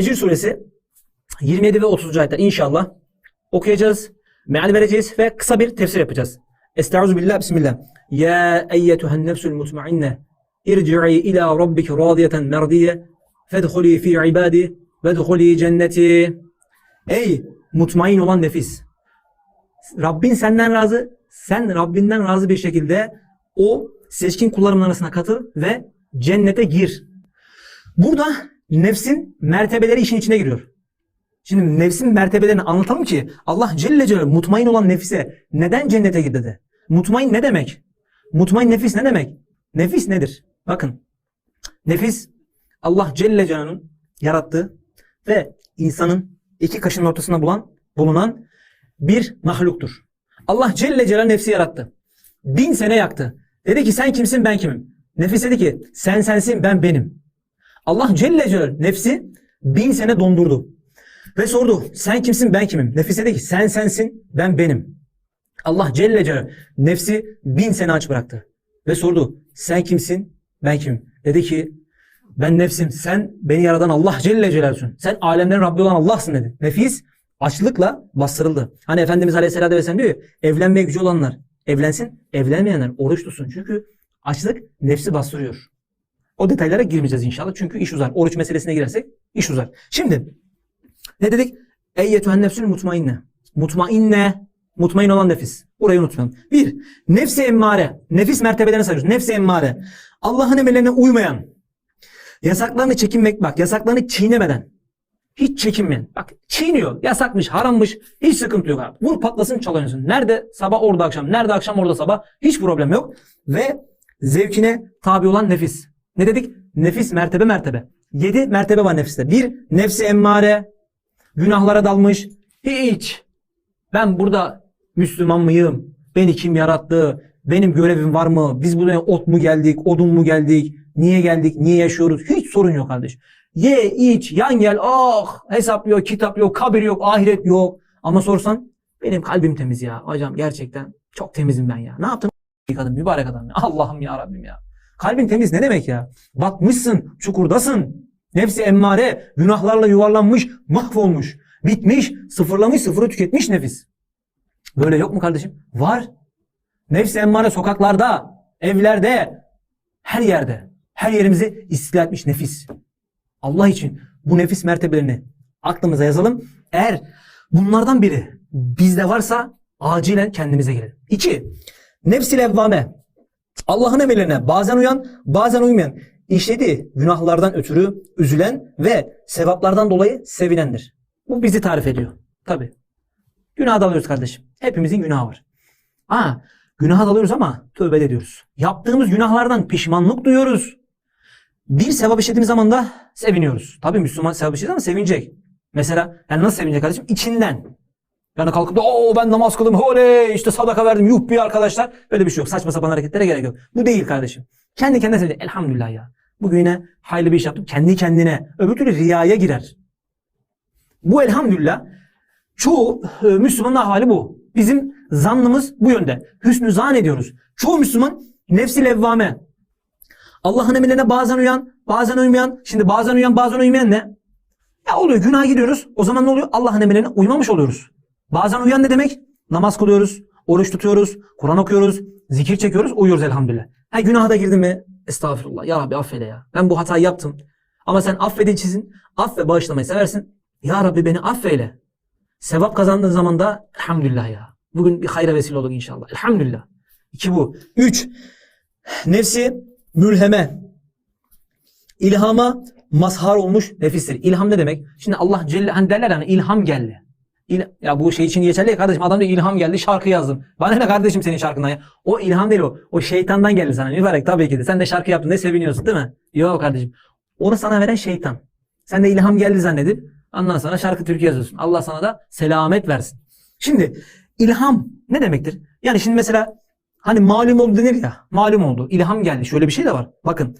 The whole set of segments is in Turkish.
Fecr suresi 27 ve 30. ayetler inşallah okuyacağız. Meal vereceğiz ve kısa bir tefsir yapacağız. Estaizu billah bismillah. Ya eyyetühen nefsul mutmainne irci'i ila rabbiki radiyeten merdiye fedhuli fi ibadi vedhuli cenneti. Ey mutmain olan nefis. Rabbin senden razı, sen Rabbinden razı bir şekilde o seçkin kullarımın arasına katıl ve cennete gir. Burada nefsin mertebeleri işin içine giriyor. Şimdi nefsin mertebelerini anlatalım ki Allah Celle Celaluhu mutmain olan nefise neden cennete gir dedi. Mutmain ne demek? Mutmain nefis ne demek? Nefis nedir? Bakın. Nefis Allah Celle Celaluhu'nun yarattığı ve insanın iki kaşının ortasında bulan, bulunan bir mahluktur. Allah Celle Celaluhu nefsi yarattı. Bin sene yaktı. Dedi ki sen kimsin ben kimim? Nefis dedi ki sen sensin ben benim. Allah Celle Celaluhu nefsi bin sene dondurdu. Ve sordu sen kimsin ben kimim? Nefis dedi ki sen sensin ben benim. Allah Celle Celaluhu nefsi bin sene aç bıraktı. Ve sordu sen kimsin ben kimim? Dedi ki ben nefsim sen beni yaradan Allah Celle Celaluhu'sun. Sen alemlerin Rabbi olan Allah'sın dedi. Nefis açlıkla bastırıldı. Hani Efendimiz Aleyhisselatü Vesselam diyor evlenmeye gücü olanlar evlensin evlenmeyenler oruç tutsun. Çünkü açlık nefsi bastırıyor. O detaylara girmeyeceğiz inşallah. Çünkü iş uzar. Oruç meselesine girersek iş uzar. Şimdi ne dedik? Eyyetühen nefsül mutmainne. Mutmainne. Mutmain olan nefis. Burayı unutmayalım. Bir, nefsi emmare. Nefis mertebelerini sayıyoruz. Nefsi emmare. Allah'ın emirlerine uymayan. Yasaklarını çekinmek bak. Yasaklarını çiğnemeden. Hiç çekinmeyen. Bak çiğniyor. Yasakmış, harammış. Hiç sıkıntı yok abi. Vur patlasın çalıyorsun. Nerede sabah orada akşam. Nerede akşam orada sabah. Hiç problem yok. Ve zevkine tabi olan nefis. Ne dedik? Nefis mertebe mertebe. Yedi mertebe var nefiste. Bir, nefsi emmare. Günahlara dalmış. Hiç. Ben burada Müslüman mıyım? Beni kim yarattı? Benim görevim var mı? Biz buraya ot mu geldik? Odun mu geldik? Niye geldik? Niye yaşıyoruz? Hiç sorun yok kardeş. Ye, iç, yan gel. Ah hesap yok, kitap yok, kabir yok, ahiret yok. Ama sorsan benim kalbim temiz ya. Hocam gerçekten çok temizim ben ya. Ne yaptım? Kadın mübarek adam ya. Allah'ım ya Rabbim ya. Kalbin temiz ne demek ya? Batmışsın, çukurdasın. Nefsi emmare, günahlarla yuvarlanmış, mahvolmuş, bitmiş, sıfırlamış, sıfırı tüketmiş nefis. Böyle yok mu kardeşim? Var. Nefsi emmare sokaklarda, evlerde, her yerde. Her yerimizi istila etmiş nefis. Allah için bu nefis mertebelerini aklımıza yazalım. Eğer bunlardan biri bizde varsa acilen kendimize gelelim. İki, nefsi levvame. Allah'ın emirlerine bazen uyan, bazen uymayan, işlediği günahlardan ötürü üzülen ve sevaplardan dolayı sevinendir. Bu bizi tarif ediyor. Tabi. Günah dalıyoruz kardeşim. Hepimizin günahı var. Aa, günaha dalıyoruz ama tövbe ediyoruz. Yaptığımız günahlardan pişmanlık duyuyoruz. Bir sevap işlediğimiz zaman da seviniyoruz. Tabi Müslüman sevap işlediği zaman sevinecek. Mesela yani nasıl sevinecek kardeşim? İçinden. Yani kalkıp da o ben namaz kıldım, oley işte sadaka verdim, yuh arkadaşlar. Öyle bir şey yok. Saçma sapan hareketlere gerek yok. Bu değil kardeşim. Kendi kendine sevinecek. Elhamdülillah ya. Bugün yine hayırlı bir iş yaptım. Kendi kendine. Öbür türlü riyaya girer. Bu elhamdülillah çoğu e, Müslümanın hali bu. Bizim zannımız bu yönde. Hüsnü zan ediyoruz. Çoğu Müslüman nefsi levvame. Allah'ın emirlerine bazen uyan, bazen uymayan. Şimdi bazen uyan, bazen uymayan ne? Ya oluyor günaha gidiyoruz. O zaman ne oluyor? Allah'ın emirlerine uymamış oluyoruz. Bazen uyan ne demek? Namaz kılıyoruz, oruç tutuyoruz, Kur'an okuyoruz, zikir çekiyoruz, uyuyoruz elhamdülillah. Ha günaha da girdim mi? Estağfurullah. Ya Rabbi affeyle ya. Ben bu hatayı yaptım. Ama sen affedicisin. Affe bağışlamayı seversin. Ya Rabbi beni affeyle. Sevap kazandığın zaman da elhamdülillah ya. Bugün bir hayra vesile olduk inşallah. Elhamdülillah. İki bu. Üç. Nefsi mülheme. İlhama mazhar olmuş nefistir. İlham ne demek? Şimdi Allah Celle hani derler hani ilham geldi. İl, ya bu şey için geçerli ya kardeşim adam diyor ilham geldi şarkı yazdım. Bana ne kardeşim senin şarkından ya. O ilham değil o. O şeytandan geldi sana. Mübarek tabii ki de. Sen de şarkı yaptın ne seviniyorsun değil mi? Yok kardeşim. Onu sana veren şeytan. Sen de ilham geldi zannedip ondan sonra şarkı türkü yazıyorsun. Allah sana da selamet versin. Şimdi ilham ne demektir? Yani şimdi mesela hani malum oldu denir ya. Malum oldu. ilham geldi. Şöyle bir şey de var. Bakın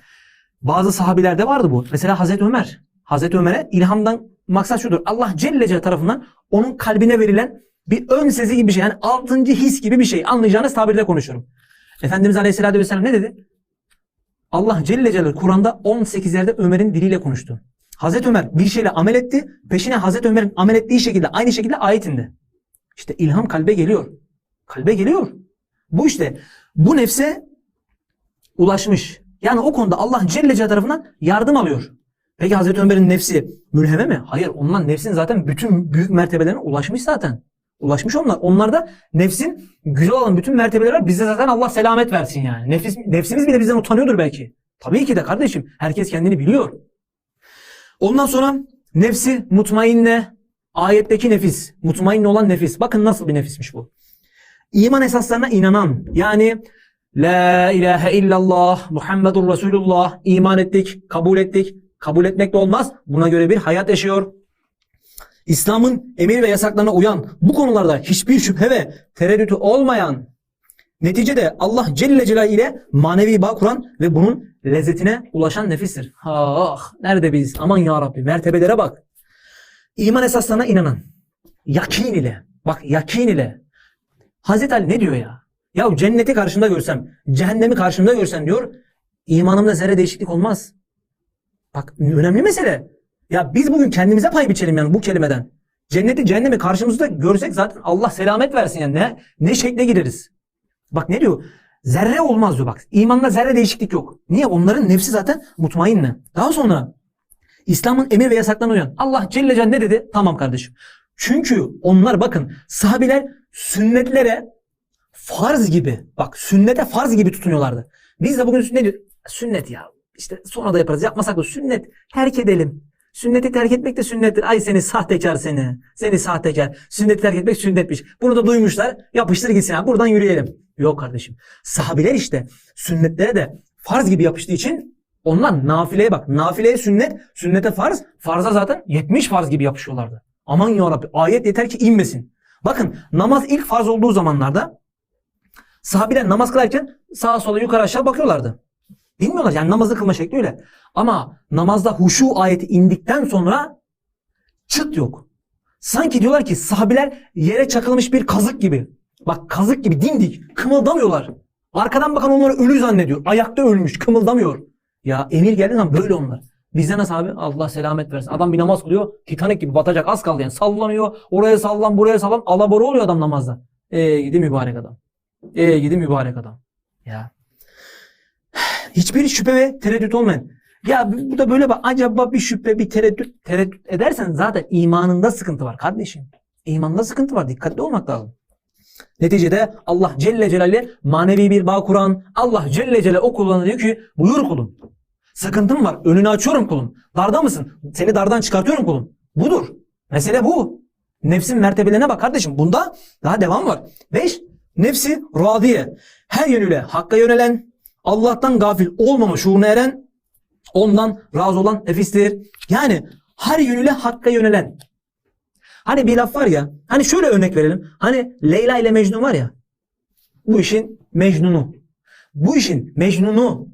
bazı sahabilerde vardı bu. Mesela Hazreti Ömer. Hazreti Ömer'e ilhamdan maksat şudur. Allah Celle Celle tarafından onun kalbine verilen bir ön sezi gibi bir şey. Yani altıncı his gibi bir şey. Anlayacağınız tabirle konuşuyorum. Efendimiz Aleyhisselatü Vesselam ne dedi? Allah Celle Celle Kur'an'da 18 yerde Ömer'in diliyle konuştu. Hazreti Ömer bir şeyle amel etti. Peşine Hazreti Ömer'in amel ettiği şekilde aynı şekilde ayet indi. İşte ilham kalbe geliyor. Kalbe geliyor. Bu işte bu nefse ulaşmış. Yani o konuda Allah Celle Celle tarafından yardım alıyor. Peki Hazreti Ömer'in nefsi mülheme mi? Hayır. Ondan nefsin zaten bütün büyük mertebelerine ulaşmış zaten. Ulaşmış onlar. Onlarda nefsin güzel olan bütün mertebeleri var. Bize zaten Allah selamet versin yani. Nefis, nefsimiz bile bizden utanıyordur belki. Tabii ki de kardeşim. Herkes kendini biliyor. Ondan sonra nefsi mutmainne ayetteki nefis. Mutmainne olan nefis. Bakın nasıl bir nefismiş bu. İman esaslarına inanan yani La ilahe illallah Muhammedur Resulullah iman ettik, kabul ettik. Kabul etmek de olmaz. Buna göre bir hayat yaşıyor. İslam'ın emir ve yasaklarına uyan, bu konularda hiçbir şüphe ve tereddütü olmayan, neticede Allah Celle Celaluhu ile manevi bağ kuran ve bunun lezzetine ulaşan nefistir. Ah, nerede biz? Aman ya Rabbi, mertebelere bak. İman esaslarına inanan, yakin ile, bak yakin ile. Hazreti Ali ne diyor ya? Ya cenneti karşımda görsem, cehennemi karşımda görsem diyor, imanımda zerre değişiklik olmaz. Bak önemli mesele. Ya biz bugün kendimize pay biçelim yani bu kelimeden. Cenneti cehennemi karşımızda görsek zaten Allah selamet versin yani ne, ne şekle gireriz. Bak ne diyor? Zerre olmaz diyor bak. İmanda zerre değişiklik yok. Niye? Onların nefsi zaten mutmainne. Daha sonra İslam'ın emir ve yasaklarına uyan. Allah Celle Celle ne dedi? Tamam kardeşim. Çünkü onlar bakın sahabiler sünnetlere farz gibi bak sünnete farz gibi tutunuyorlardı. Biz de bugün ne diyor? Sünnet ya işte sonra da yaparız. Yapmasak da sünnet terk edelim. Sünneti terk etmek de sünnettir. Ay seni sahtekar seni. Seni sahtekar. Sünneti terk etmek sünnetmiş. Bunu da duymuşlar. Yapıştır gitsin. Ha. Buradan yürüyelim. Yok kardeşim. Sahabiler işte sünnetlere de farz gibi yapıştığı için onlar nafileye bak. Nafileye sünnet, sünnete farz. Farza zaten 70 farz gibi yapışıyorlardı. Aman ya Rabbi ayet yeter ki inmesin. Bakın namaz ilk farz olduğu zamanlarda sahabiler namaz kılarken sağa sola yukarı aşağı bakıyorlardı. Bilmiyorlar yani namazı kılma şekli öyle. Ama namazda huşu ayeti indikten sonra çıt yok. Sanki diyorlar ki sahabiler yere çakılmış bir kazık gibi. Bak kazık gibi dimdik kımıldamıyorlar. Arkadan bakan onları ölü zannediyor. Ayakta ölmüş kımıldamıyor. Ya emir geldiği zaman böyle onlar. Bizde nasıl abi? Allah selamet versin. Adam bir namaz kılıyor. Titanik gibi batacak az kaldı yani. Sallanıyor. Oraya sallan buraya sallan. Alabora oluyor adam namazda. Eee gidi mübarek adam. Eee gidi mübarek adam. Ya hiçbir şüphe ve tereddüt olmayan. Ya bu da böyle bak acaba bir şüphe bir tereddüt tereddüt edersen zaten imanında sıkıntı var kardeşim. İmanında sıkıntı var. Dikkatli olmak lazım. Neticede Allah Celle Celaluhu manevi bir bağ kuran Allah Celle Celaluhu o kuluna diyor ki buyur kulum. Sıkıntım var. Önünü açıyorum kulum. Darda mısın? Seni dardan çıkartıyorum kulum. Budur. Mesele bu. Nefsin mertebelerine bak kardeşim. Bunda daha devam var. 5. Nefsi radiye. Her yönüyle hakka yönelen, Allah'tan gafil olmama şuuruna eren, ondan razı olan nefistir. Yani her yönüyle hakka yönelen. Hani bir laf var ya, hani şöyle örnek verelim. Hani Leyla ile Mecnun var ya, bu işin Mecnun'u. Bu işin Mecnun'u.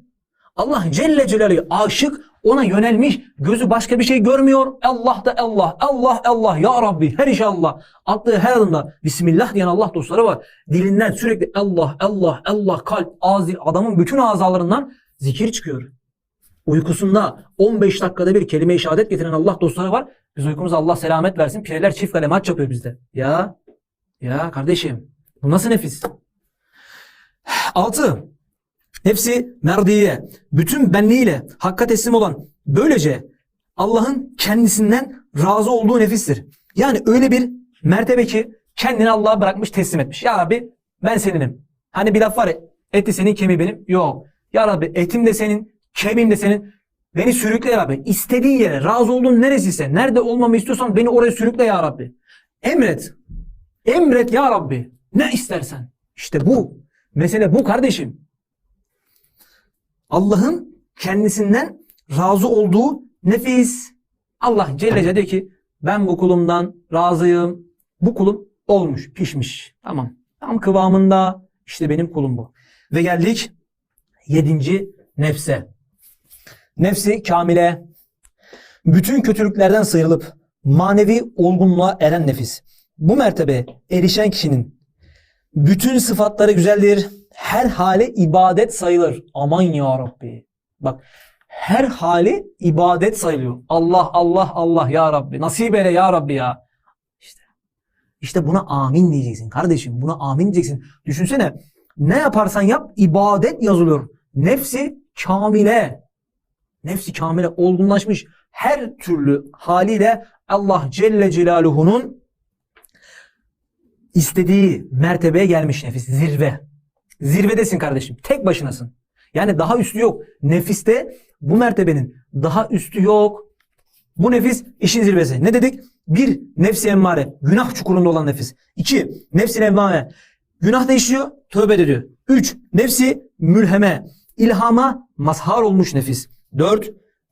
Allah Celle Celaluhu aşık, ona yönelmiş, gözü başka bir şey görmüyor. Allah da Allah, Allah Allah, Ya Rabbi, her işe Allah. Attığı her adımda Bismillah diyen Allah dostları var. Dilinden sürekli Allah, Allah, Allah, kalp, ağzı, adamın bütün azalarından zikir çıkıyor. Uykusunda 15 dakikada bir kelime-i şehadet getiren Allah dostları var. Biz uykumuza Allah selamet versin. Pireler çift kale maç yapıyor bizde. Ya, ya kardeşim, bu nasıl nefis? 6. Nefsi merdiye, bütün benliğiyle hakka teslim olan, böylece Allah'ın kendisinden razı olduğu nefistir. Yani öyle bir mertebe ki kendini Allah'a bırakmış teslim etmiş. Ya Rabbi ben seninim. Hani bir laf var ya eti senin kemiği benim. Yok. Ya Rabbi etim de senin, kemiğim de senin. Beni sürükle ya Rabbi. İstediğin yere, razı olduğun neresiyse, nerede olmamı istiyorsan beni oraya sürükle ya Rabbi. Emret. Emret ya Rabbi. Ne istersen. İşte bu. Mesele bu kardeşim. Allah'ın kendisinden razı olduğu nefis. Allah Celle Celle ki ben bu kulumdan razıyım. Bu kulum olmuş, pişmiş. Tamam. Tam kıvamında işte benim kulum bu. Ve geldik yedinci nefse. Nefsi kamile. Bütün kötülüklerden sıyrılıp manevi olgunluğa eren nefis. Bu mertebe erişen kişinin bütün sıfatları güzeldir. Her hale ibadet sayılır. Aman ya Rabbi. Bak her hali ibadet sayılıyor. Allah Allah Allah ya Rabbi. Nasip eyle ya Rabbi ya. İşte. İşte buna amin diyeceksin kardeşim. Buna amin diyeceksin. Düşünsene ne yaparsan yap ibadet yazılıyor. Nefsi kamile. Nefsi kamile olgunlaşmış. Her türlü haliyle Allah Celle Celaluhu'nun istediği mertebeye gelmiş nefis. Zirve. Zirvedesin kardeşim. Tek başınasın. Yani daha üstü yok. Nefiste bu mertebenin daha üstü yok. Bu nefis işin zirvesi. Ne dedik? Bir, nefsi emmare. Günah çukurunda olan nefis. İki, nefsi levvame. Günah da işliyor, tövbe de. Üç, nefsi mülheme. ilhama mazhar olmuş nefis. Dört,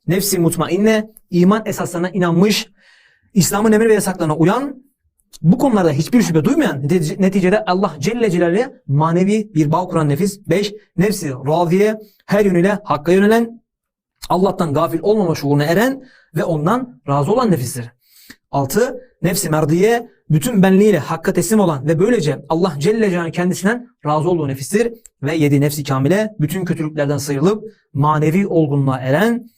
nefsi mutmainne. iman esaslarına inanmış. İslam'ın emir ve yasaklarına uyan bu konularda hiçbir şüphe duymayan netice- neticede Allah Celle Celaluhu'ya manevi bir bağ kuran nefis. 5. Nefsi radiye her yönüyle hakka yönelen Allah'tan gafil olmama şuuruna eren ve ondan razı olan nefistir. 6. Nefsi merdiye bütün benliğiyle hakka teslim olan ve böylece Allah Celle Celaluhu kendisinden razı olduğu nefistir. Ve 7. Nefsi kamile bütün kötülüklerden sıyrılıp manevi olgunluğa eren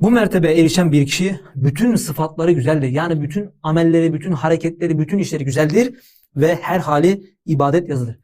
bu mertebeye erişen bir kişi bütün sıfatları güzeldir. Yani bütün amelleri, bütün hareketleri, bütün işleri güzeldir ve her hali ibadet yazılır.